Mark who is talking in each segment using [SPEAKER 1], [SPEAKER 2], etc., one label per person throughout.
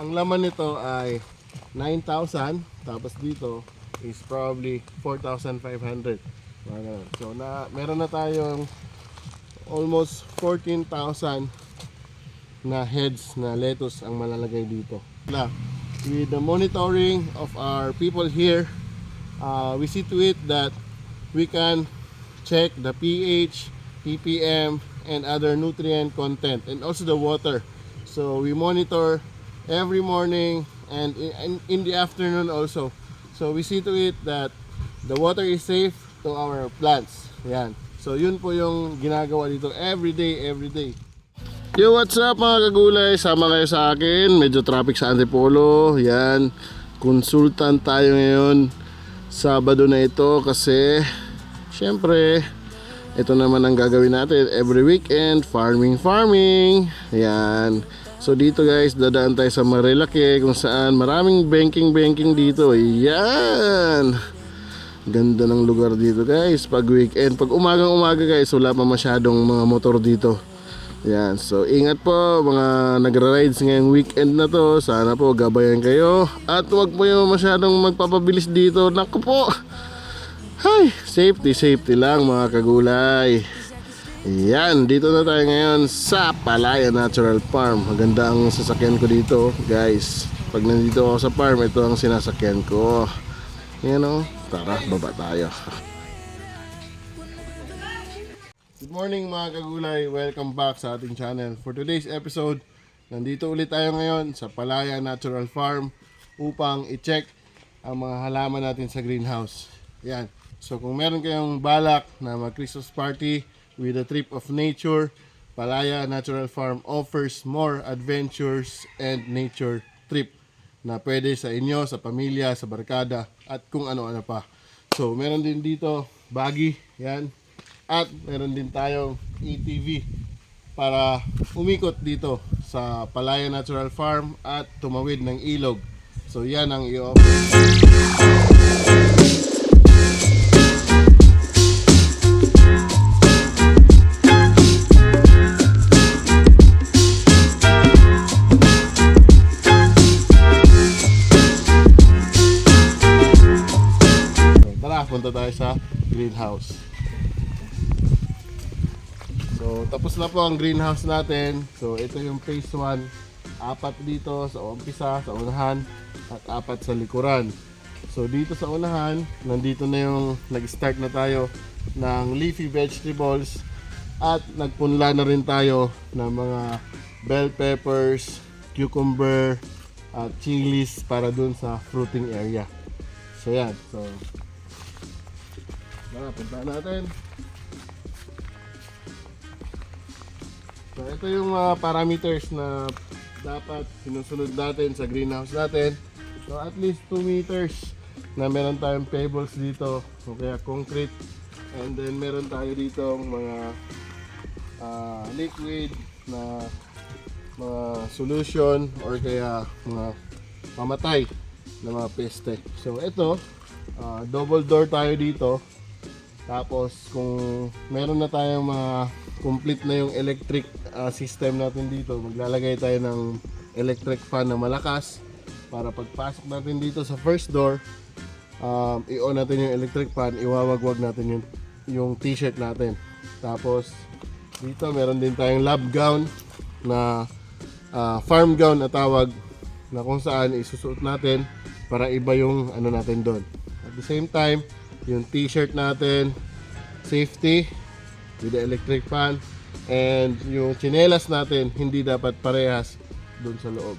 [SPEAKER 1] ang laman nito ay 9,000 tapos dito is probably 4,500 mga ganun. so na meron na tayong almost 14,000 na heads na lettuce ang malalagay dito. With the monitoring of our people here uh, we see to it that we can check the pH ppm and other nutrient content and also the water. So we monitor every morning and in, in- the afternoon also so we see to it that the water is safe to our plants yan so yun po yung ginagawa dito every day every day Yo, what's up mga kagulay? Sama kayo sa akin. Medyo traffic sa Antipolo. Yan. Consultant tayo ngayon. Sabado na ito kasi syempre ito naman ang gagawin natin every weekend. Farming, farming. Yan. So dito guys, dadaan tayo sa Marilake kung saan maraming banking-banking dito. Yan. Ganda ng lugar dito guys pag weekend. Pag umagang umaga guys, wala pa masyadong mga motor dito. Yan, so ingat po mga nagra-rides ngayong weekend na to. Sana po gabayan kayo. At huwag po yung masyadong magpapabilis dito. Naku po! Hay, safety, safety lang mga kagulay. Yan, dito na tayo ngayon sa Palaya Natural Farm. Maganda ang sasakyan ko dito, guys. Pag nandito ako sa farm, ito ang sinasakyan ko. Yan o, tara, baba tayo. Good morning mga kagulay, welcome back sa ating channel. For today's episode, nandito ulit tayo ngayon sa Palaya Natural Farm upang i-check ang mga halaman natin sa greenhouse. Yan. So kung meron kayong balak na mag Christmas party with a trip of nature, Palaya Natural Farm offers more adventures and nature trip na pwede sa inyo, sa pamilya, sa barkada at kung ano-ano pa. So meron din dito buggy, yan. At meron din tayong ATV para umikot dito sa Palaya Natural Farm at tumawid ng ilog. So yan ang i-offer. Punta tayo sa greenhouse. So, tapos na po ang greenhouse natin. So, ito yung phase 1. Apat dito sa umpisa, sa unahan, at apat sa likuran. So, dito sa unahan, nandito na yung nag-start na tayo ng leafy vegetables at nagpunla na rin tayo ng mga bell peppers, cucumber, at chilies para dun sa fruiting area. So, yan. So, Tara, punta natin. So, ito yung mga parameters na dapat sinusunod natin sa greenhouse natin. So, at least 2 meters na meron tayong pebbles dito o kaya concrete. And then, meron tayo dito mga ah, liquid na mga solution or kaya mga pamatay na mga peste. So, ito, ah, double door tayo dito. Tapos kung meron na tayong mga complete na yung electric ah, system natin dito, maglalagay tayo ng electric fan na malakas para pagpasok natin dito sa first door, um, i-on natin yung electric fan, iwawagwag natin yung, yung t-shirt natin. Tapos dito meron din tayong lab gown na ah, farm gown na tawag na kung saan isusuot natin para iba yung ano natin doon. At the same time, yung t-shirt natin, safety with the electric fan, and yung chinelas natin, hindi dapat parehas doon sa loob.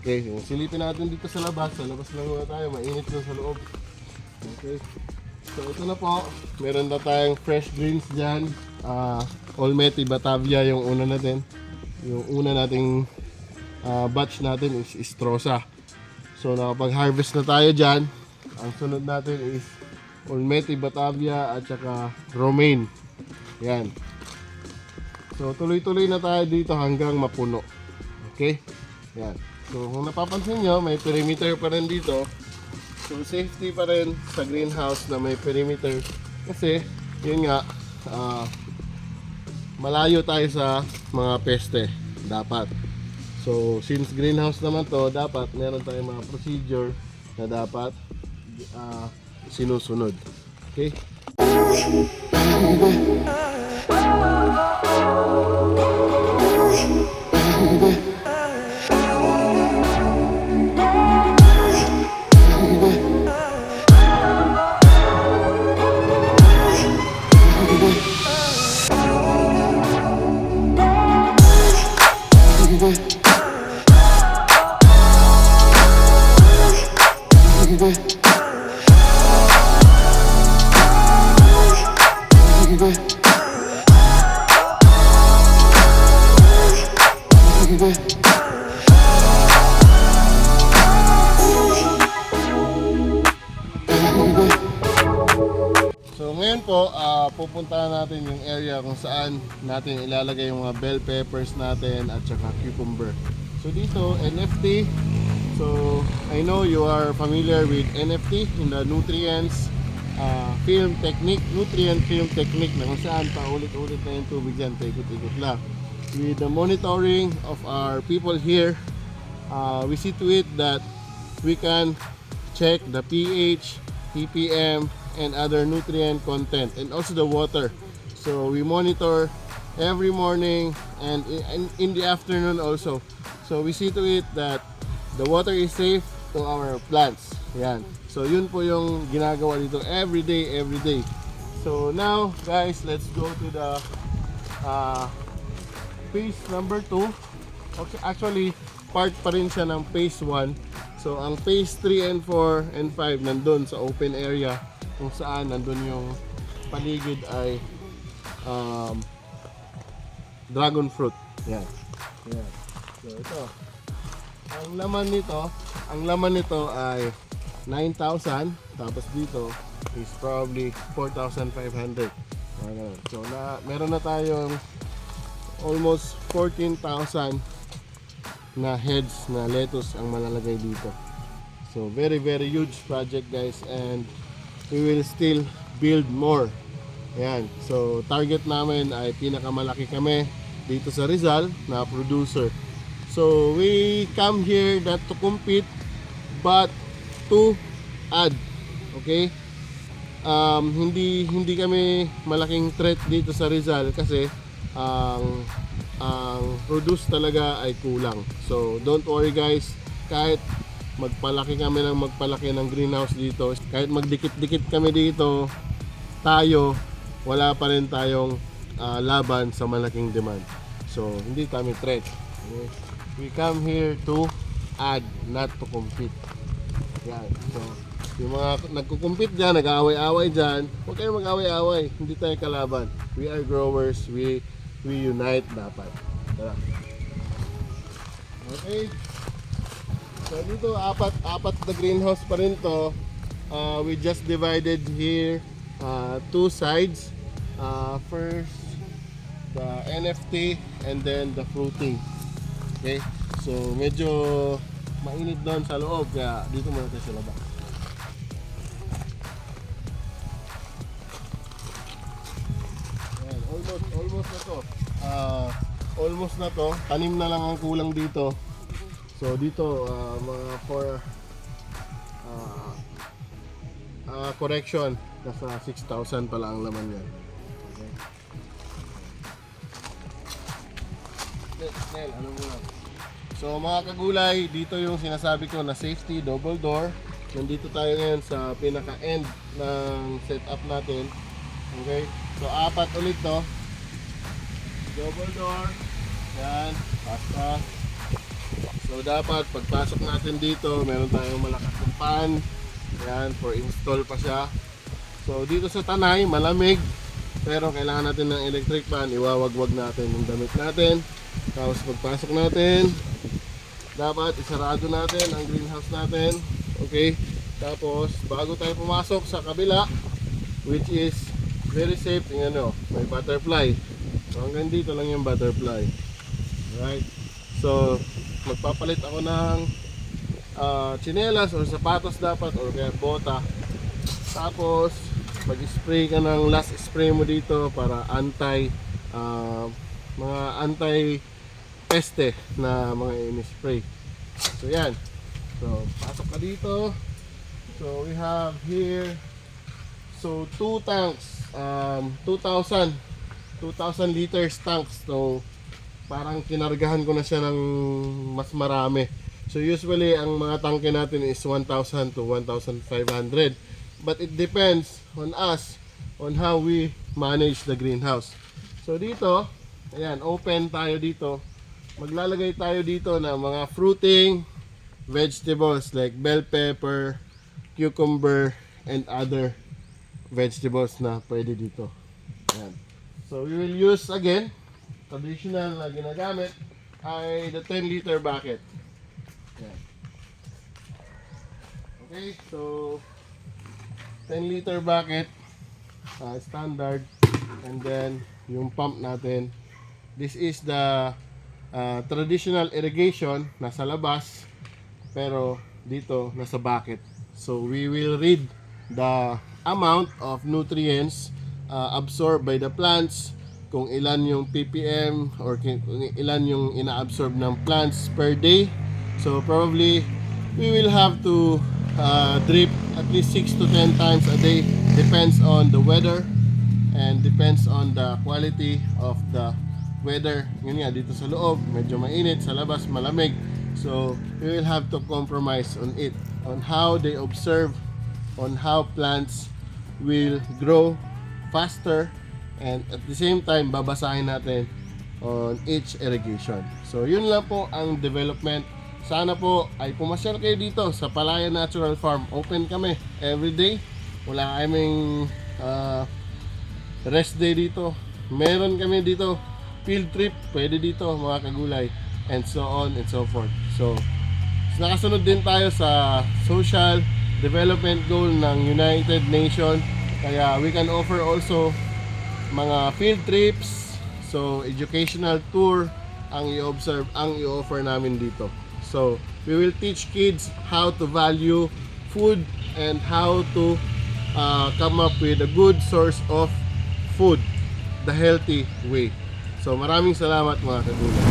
[SPEAKER 1] Okay, yung silipin natin dito sa labas, sa labas lang muna tayo, mainit doon sa loob. Okay, so ito na po, meron na tayong fresh greens dyan, Ah, Olmeti Batavia yung una natin. Yung una nating ah, batch natin is Istrosa. So nakapag-harvest na tayo dyan. Ang sunod natin is Olmeti Batavia at saka Romaine. Yan. So tuloy-tuloy na tayo dito hanggang mapuno. Okay? Yan. So kung napapansin nyo, may perimeter pa rin dito. So safety pa rin sa greenhouse na may perimeter. Kasi, yun nga, ah, malayo tayo sa mga peste. Dapat. So, since greenhouse naman to, dapat meron tayong mga procedure na dapat ah, sinusunod. Okay? So ngayon po, ah, pupuntahan natin yung area kung saan natin ilalagay yung mga bell peppers natin at saka cucumber. So dito, NFT. So I know you are familiar with NFT in the nutrients ah, film technique, nutrient film technique na kung saan paulit-ulit na yung tubig dyan, paikot-ikot lang. With the monitoring of our people here, uh, we see to it that we can check the pH, ppm, and other nutrient content, and also the water. So we monitor every morning and in, in the afternoon also. So we see to it that the water is safe to our plants. Yan. So yun po yung ginagawa dito every day, every day. So now, guys, let's go to the uh, phase number 2. Okay, actually, part pa rin siya ng phase 1. So, ang phase 3 and 4 and 5 nandun sa open area kung saan nandun yung paligid ay um, dragon fruit. Yan. Yan. So, ito. Ang laman nito, ang laman nito ay 9,000 tapos dito is probably 4,500. Mga ganun. So, na, meron na tayong almost 14,000 na heads na lettuce ang malalagay dito. So very very huge project guys and we will still build more. Ayan. So target namin ay pinakamalaki kami dito sa Rizal na producer. So we come here not to compete but to add. Okay? um, hindi hindi kami malaking threat dito sa Rizal kasi ang ang produce talaga ay kulang. So don't worry guys, kahit magpalaki kami ng magpalaki ng greenhouse dito, kahit magdikit-dikit kami dito, tayo wala pa rin tayong ah, laban sa malaking demand. So hindi kami threat. We come here to add, not to compete. Yan. So, yung mga nagkukumpit dyan, nag-aaway-away dyan, huwag kayong mag-away-away. Hindi tayo kalaban. We are growers. We we unite dapat. Tara. Okay. So dito, apat, apat na greenhouse pa rin to. Uh, we just divided here uh, two sides. Uh, first, the NFT and then the fruiting. Okay? So, medyo mainit doon sa loob kaya dito muna tayo sa labas. Ayan, almost, almost na to. Ah, almost na to. Tanim na lang ang kulang dito. So, dito, ah, mga for ah, ah, correction, nasa 6,000 pala ang laman yan. Okay. Nel, ano mo lang? So mga kagulay, dito yung sinasabi ko na safety double door. Nandito tayo ngayon sa pinaka-end ng setup natin. Okay? So apat ulit to. Double door. Yan. Basta. So dapat pagpasok natin dito, meron tayong malakas na pan. Yan, for install pa siya. So dito sa Tanay, malamig. Pero kailangan natin ng electric fan, iwawagwag natin yung damit natin. Tapos pagpasok natin, dapat isarado natin ang greenhouse natin. Okay? Tapos, bago tayo pumasok sa kabila, which is very safe, tingnan nyo, may butterfly. So, hanggang dito lang yung butterfly. Right? So, magpapalit ako ng ah, tsinelas or sapatos dapat or kaya bota. Tapos, mag-spray ka ng last spray mo dito para anti ah, mga anti peste na mga ini-spray. So yan. So pasok ka dito. So we have here so two tanks um 2000 2000 liters tanks. So parang kinargahan ko na siya ng mas marami. So usually ang mga tangke natin is 1,000 to 1,500. But it depends on us on how we manage the greenhouse. So dito, ayan, open tayo dito. Maglalagay tayo dito ng mga fruiting vegetables like bell pepper, cucumber, and other vegetables na pwede dito. Ayan. So we will use again traditional na ginagamit ay the 10 liter bucket. Yan. Okay, so 10 liter bucket uh, standard and then yung pump natin this is the uh, traditional irrigation nasa labas pero dito nasa bucket. So we will read the amount of nutrients uh, absorbed by the plants kung ilan yung ppm or kung ilan yung ina-absorb ng plants per day. So probably we will have to uh, drip at least 6 to 10 times a day. Depends on the weather and depends on the quality of the weather yun nga dito sa loob medyo mainit sa labas malamig. So we will have to compromise on it on how they observe on how plants will grow faster and at the same time babasahin natin on each irrigation. So yun lang po ang development. Sana po ay pumasyal kayo dito sa Palaya Natural Farm. Open kami every day. Wala kaming ah, rest day dito. Meron kami dito field trip, pwede dito mga kagulay and so on and so forth. So, nakasunod din tayo sa social development goal ng United Nations. Kaya we can offer also mga field trips, so educational tour ang i-observe, ang i-offer namin dito. So, we will teach kids how to value food and how to uh, come up with a good source of food the healthy way. So maraming salamat mga kagulang.